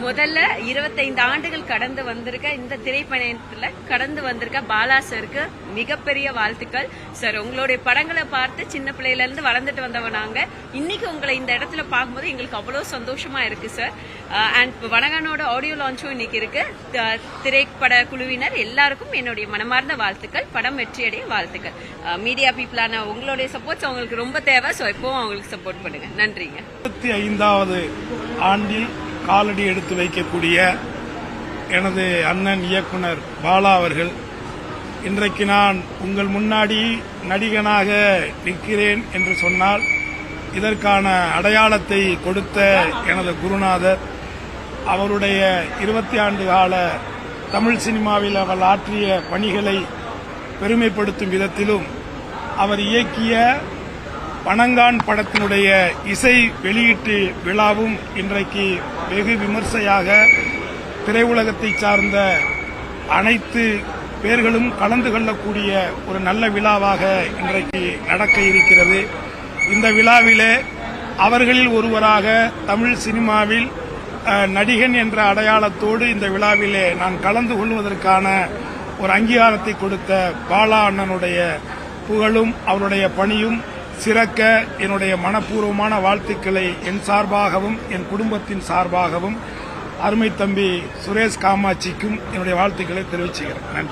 முதல்ல 25 ஆண்டுகள் கடந்து வந்திருக்க இந்த திரைப்பயணத்துல கடந்து வந்திருக்க பாலா சருக்கு மிகப்பெரிய வாழ்த்துக்கள். சார் உங்களுடைய படங்களை பார்த்து சின்ன பிள்ளையில இருந்து வளர்ந்துட்டு வந்தவன் நாங்க. இன்னைக்கு உங்களை இந்த இடத்துல பார்க்கும்போது எங்களுக்கு அவ்வளவு சந்தோஷமா இருக்கு சார் அண்ட் வனகானோட ஆடியோ லான்ச்சும் இன்னைக்கு இருக்கு. திரைப்பட குழுவினர் எல்லாருக்கும் என்னுடைய மனமார்ந்த வாழ்த்துக்கள் படம் வெற்றியடைய வாழ்த்துக்கள். மீடியா பீப்புளான உங்களுடைய சப்போர்ட்ஸ் அவங்களுக்கு ரொம்ப தேவை. ஸோ எப்பவும் அவங்களுக்கு சப்போர்ட் பண்ணுங்க. நன்றிங்க. இருபத்தி ஐந்தாவது ஆண்டில் காலடி எடுத்து வைக்கக்கூடிய எனது அண்ணன் இயக்குனர் பாலா அவர்கள் இன்றைக்கு நான் உங்கள் முன்னாடி நடிகனாக நிற்கிறேன் என்று சொன்னால் இதற்கான அடையாளத்தை கொடுத்த எனது குருநாதர் அவருடைய இருபத்தி ஆண்டு கால தமிழ் சினிமாவில் அவர் ஆற்றிய பணிகளை பெருமைப்படுத்தும் விதத்திலும் அவர் இயக்கிய பனங்கான் படத்தினுடைய இசை வெளியீட்டு விழாவும் இன்றைக்கு வெகு விமர்சையாக திரையுலகத்தை சார்ந்த அனைத்து பேர்களும் கலந்து கொள்ளக்கூடிய ஒரு நல்ல விழாவாக இன்றைக்கு நடக்க இருக்கிறது. இந்த விழாவிலே அவர்களில் ஒருவராக தமிழ் சினிமாவில் நடிகன் என்ற அடையாளத்தோடு இந்த விழாவிலே நான் கலந்து கொள்வதற்கான ஒரு அங்கீகாரத்தை கொடுத்த பாலா அண்ணனுடைய புகழும் அவருடைய பணியும் சிறக்க என்னுடைய மனப்பூர்வமான வாழ்த்துக்களை என் சார்பாகவும் என் குடும்பத்தின் சார்பாகவும் அருமை தம்பி சுரேஷ் காமாட்சிக்கும் என்னுடைய வாழ்த்துக்களை தெரிவிச்சுக்கிறேன். நன்றி.